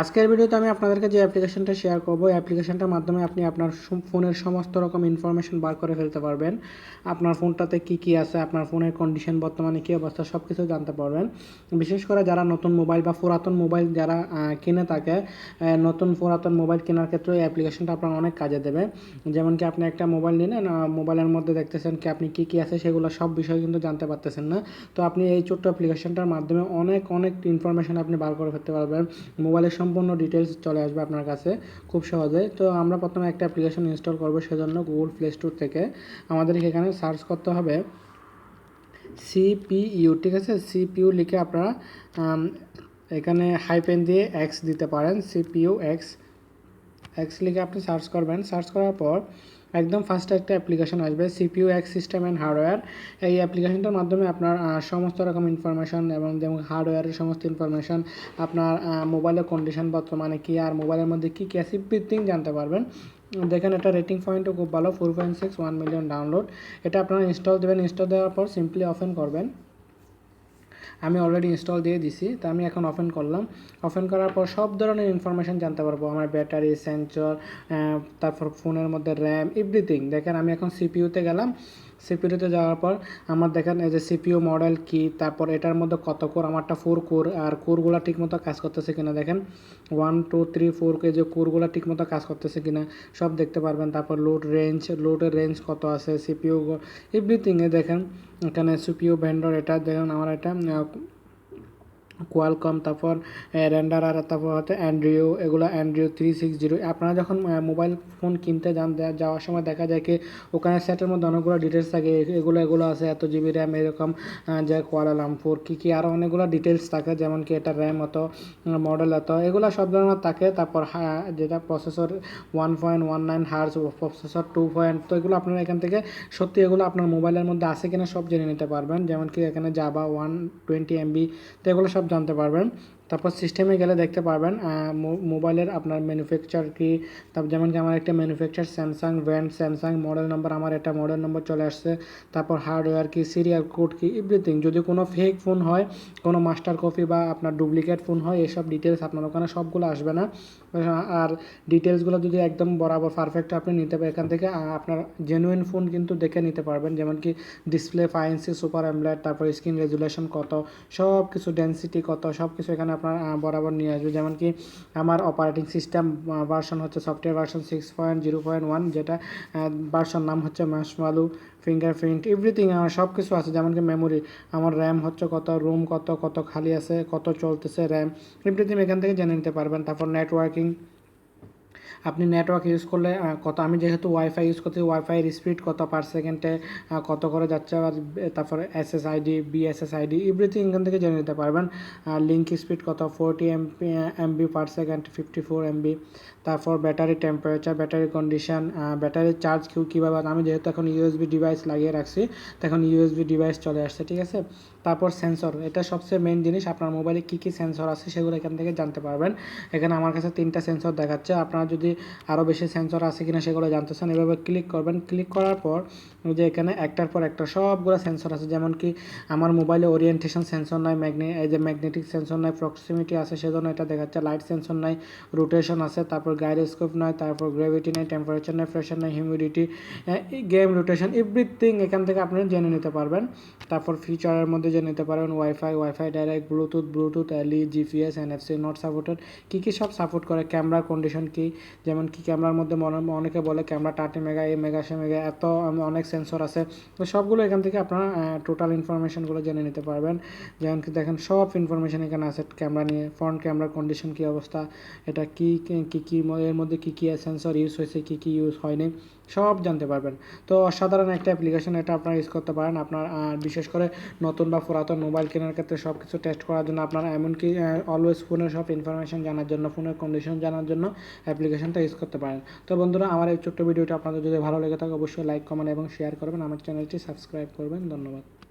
আজকের ভিডিওতে আমি আপনাদেরকে যে অ্যাপ্লিকেশনটা শেয়ার করব, এই অ্যাপ্লিকেশনটার মাধ্যমে আপনি আপনার ফোনের সমস্ত রকম ইনফরমেশন বার করে ফেলতে পারবেন। আপনার ফোনটাতে কি কি আছে, আপনার ফোনের কন্ডিশন বর্তমানে কী অবস্থা সব কিছু জানতে পারবেন। বিশেষ করে যারা নতুন মোবাইল বা পুরাতন মোবাইল যারা কিনে থাকে নতুন পুরাতন মোবাইল কেনার ক্ষেত্রে এই অ্যাপ্লিকেশনটা আপনার অনেক কাজে দেবে। যেমন কি আপনি একটা মোবাইল নিলেন মোবাইলের মধ্যে দেখতেছেন কি আপনি কি কি আছে, সেগুলো সব বিষয় কিন্তু জানতে পারতেছেন না। তো আপনি এই ছোট্ট অ্যাপ্লিকেশনটার মাধ্যমে অনেক অনেক ইনফরমেশন আপনি বার করে ফেলতে পারবেন। মোবাইলের সম্পূর্ণ ডিটেলস চলে আসবে আপনার কাছে খুব সহজে। তো আমরা প্রথমে একটা অ্যাপ্লিকেশন ইনস্টল করব সেজন্য গুগল প্লে স্টোর থেকে। আমাদের এখানে সার্চ করতে হবে সিপিইউ ঠিক আছে? সিপিইউ লিখে আপনারা এখানে হাইপেন দিয়ে এক্স দিতে পারেন সিপিইউ এক্স এক্স লিখে আপনি সার্চ করবেন। সার্চ করার পর একদম ফার্স্টে একটা অ্যাপ্লিকেশন আসবে CPU X system and hardware এই অ্যাপ্লিকেশনটার মাধ্যমে আপনার সমস্ত রকম ইনফরমেশন এবং যেমন হার্ডওয়্যারের সমস্ত ইনফরমেশন আপনার মোবাইলের কন্ডিশন বর্তমানে কী, আর মোবাইলের মধ্যে কী কী জানতে পারবেন। দেখেন, এটা রেটিং পয়েন্টও খুব ভালো four point six one million download এটা আপনারা ইনস্টল দেবেন। ইনস্টল দেওয়ার পর সিম্পলি ওপেন করবেন। আমি অলরেডি ইনস্টল দিয়ে দিছি, তো আমি এখন ওপেন করলাম। ওপেন করার পর সব ধরনের ইনফরমেশান জানতে পারব। আমার ব্যাটারি সেন্সর তারপর ফোনের মধ্যে র্যাম এভরিথিং দেখেন, আমি এখন সিপিউতে গেলাম। সিপিইউতে যাওয়ার পর আমার দেখেন এই যে সিপিউ মডেল কি, তারপর এটার মধ্যে কত কোর আমারটা ফোর কোর আর কোরগুলো ঠিকমতো কাজ করতেছে কিনা দেখেন। ওয়ান টু থ্রি ফোর কে যে কোরগুলো ঠিকমতো কাজ করতেছে কিনা, সব দেখতে পারবেন। তারপর লোড রেঞ্জ লোডের রেঞ্জ কত আছে সিপিউ এভরিথিংয়ে দেখেন। এখানে সিপিউ ভেন্ডর এটা, দেখেন আমার এটা কোয়ালকম তারপর র্যান্ডার আর তারপর হচ্ছে অ্যান্ড্রিও এগুলো অ্যান্ড্রিও থ্রি সিক্স জিরো আপনারা যখন মোবাইল ফোন কিনতে যান যাওয়ার সময় দেখা যায় কি, ওখানে সেটের মধ্যে অনেকগুলো ডিটেলস থাকে, এগুলো এগুলো আছে, এত জিবি র্যাম এরকম যে কোয়ালালামপুর কী কী আরও অনেকগুলো ডিটেলস থাকে, যেমন কি এটা র্যাম অত মডেল এত এগুলো সব ধরনের থাকে। তারপর, হা- যেটা processor one point one nine hertz processor two point তো এগুলো আপনারা এখান থেকে, সত্যি এগুলো আপনার মোবাইলের মধ্যে আছে কিনা সব জেনে নিতে পারবেন। যেমন কি এখানে জাবা ওয়ান টোয়েন্টি এমবি তো এগুলো সব জানতে পারবেন। তারপর সিস্টেমে গেলে দেখতে পারবেন মোবাইলের আপনার ম্যানুফ্যাকচার কি, তারপর যেমন কি আমার একটা manufacture Samsung brand Samsung model number আমার একটা মডেল নম্বর চলে আসছে, তারপর হার্ডওয়্যার কি সিরিয়াল কোড কি এভরিথিং যদি কোনো ফেক ফোন হয়, কোনো মাস্টার কপি বা আপনার ডুপ্লিকেট ফোন হয়, এসব ডিটেলস আপনার ওখানে সবগুলো আসবে না। আর ডিটেলসগুলো যদি একদম বরাবর পারফেক্ট আপনি নিতে পারেন, এখান থেকে আপনার জেনুইন ফোন কিন্তু দেখে নিতে পারবেন। যেমন কি ডিসপ্লে ফাইন্সি সুপার অ্যামলেট তারপর স্ক্রিন রেজুলেশন কত সব কিছু ডেন্সিটি কত সব কিছু এখানে আপনার বরাবর নিয়ে আসবে। যেমন কি আমার অপারেটিং সিস্টেম ভার্সন হচ্ছে software version six point zero point one যেটা ভার্সন নাম হচ্ছে ম্যাশমালু ফিঙ্গারপ্রিন্ট এভরিথিং আমার সব কিছু আছে। যেমন কি মেমোরি আমার র্যাম হচ্ছে কত রুম কত কত খালি আছে, কত চলতেছে র্যাম এভরিথিং এখান থেকে জেনে নিতে পারবেন। তারপর নেটওয়ার্কিং আপনি নেটওয়ার্ক ইউজ করলে কত, আমি যেহেতু ওয়াইফাই ইউজ করছি ওয়াইফাইয়ের স্পিড কত পার সেকেন্ডে কত করে যাচ্ছে, আর তারপর এসএসআইডি বিএসএসআইডি এভরিথিং এখান থেকে জেনে নিতে পারবেন। লিঙ্ক স্পিড কত forty MP MB per second fifty four MB তারপর battery temperature battery condition battery charge Q, কীভাবে আমি যেহেতু এখন ইউএসবি ডিভাইস লাগিয়ে রাখছি, তো এখন ইউএসবি ডিভাইস চলে আসছে, ঠিক আছে? তারপর সেন্সর এটা সবচেয়ে মেন জিনিস, আপনার মোবাইলে কী কী সেন্সর আছে সেগুলো এখান থেকে জানতে পারবেন। এখানে আমার কাছে তিনটা সেন্সর দেখাচ্ছে, আপনারা যদি আরও বেশি সেন্সর আছে কিনা সেগুলো জানতে চান, এভাবে ক্লিক করবেন। ক্লিক করার পর যে এখানে একটার পর একটা সবগুলো সেন্সর আছে, যেমন কি আমার মোবাইলে ওরিয়েন্টেশন সেন্সর নাই ম্যাগনে এই যে ম্যাগনেটিক সেন্সর নাই প্রক্সিমিটি আছে সেজন্য এটা দেখাচ্ছে লাইট সেন্সর নাই রোটেশন আছে, তারপর গাইরোস্কোপ নাই, তারপর গ্র্যাভিটি নাই টেম্পারেচার নাই প্রেশার নাই হিউমিডিটি গেম রোটেশন এভরিথিং এখান থেকে আপনি জেনে নিতে পারবেন। তারপর ফিচারের মধ্যে জেনে নিতে পারেন wifi wifi direct Bluetooth Bluetooth LE GPS NFC not supported কী কী সব সাপোর্ট করে? ক্যামেরা কন্ডিশন কি? যেমন কি ক্যামেরার মধ্যে অনেকে বলে ক্যামেরা টার্টি মেগা এ মেগা সে মেগা এত অনেক সেন্সর আছে। তো সবগুলো এখান থেকে আপনারা টোটাল ইনফরমেশনগুলো জেনে নিতে পারবেন। যেমন কি দেখেন, সব ইনফরমেশন এখানে আছে ক্যামেরা নিয়ে। ফ্রন্ট ক্যামেরার কন্ডিশন কী অবস্থা? এটা কি কি কি, এর মধ্যে কী কী সেন্সর ইউজ হয়েছে, কী কী ইউজ হয়নি? সব জানতে পারবেন। তো অসাধারণ একটা অ্যাপ্লিকেশন এটা আপনারা ইউজ করতে পারেন। আপনার বিশেষ করে নতুন বা পুরাতন মোবাইল কেনার ক্ষেত্রে সব কিছু টেস্ট করার জন্য আপনার এমনকি অলওয়েজ ফোনের সব ইনফরমেশন জানার জন্য ফোনের কন্ডিশন জানার জন্য অ্যাপ্লিকেশনটা ইউজ করতে পারেন। তো বন্ধুরা, আমার এই ছোট্ট ভিডিওটা আপনাদের যদি ভালো লেগে থাকে, অবশ্যই লাইক কমেন্ট এবং শেয়ার করবেন। আমার চ্যানেলটি সাবস্ক্রাইব করবেন। ধন্যবাদ।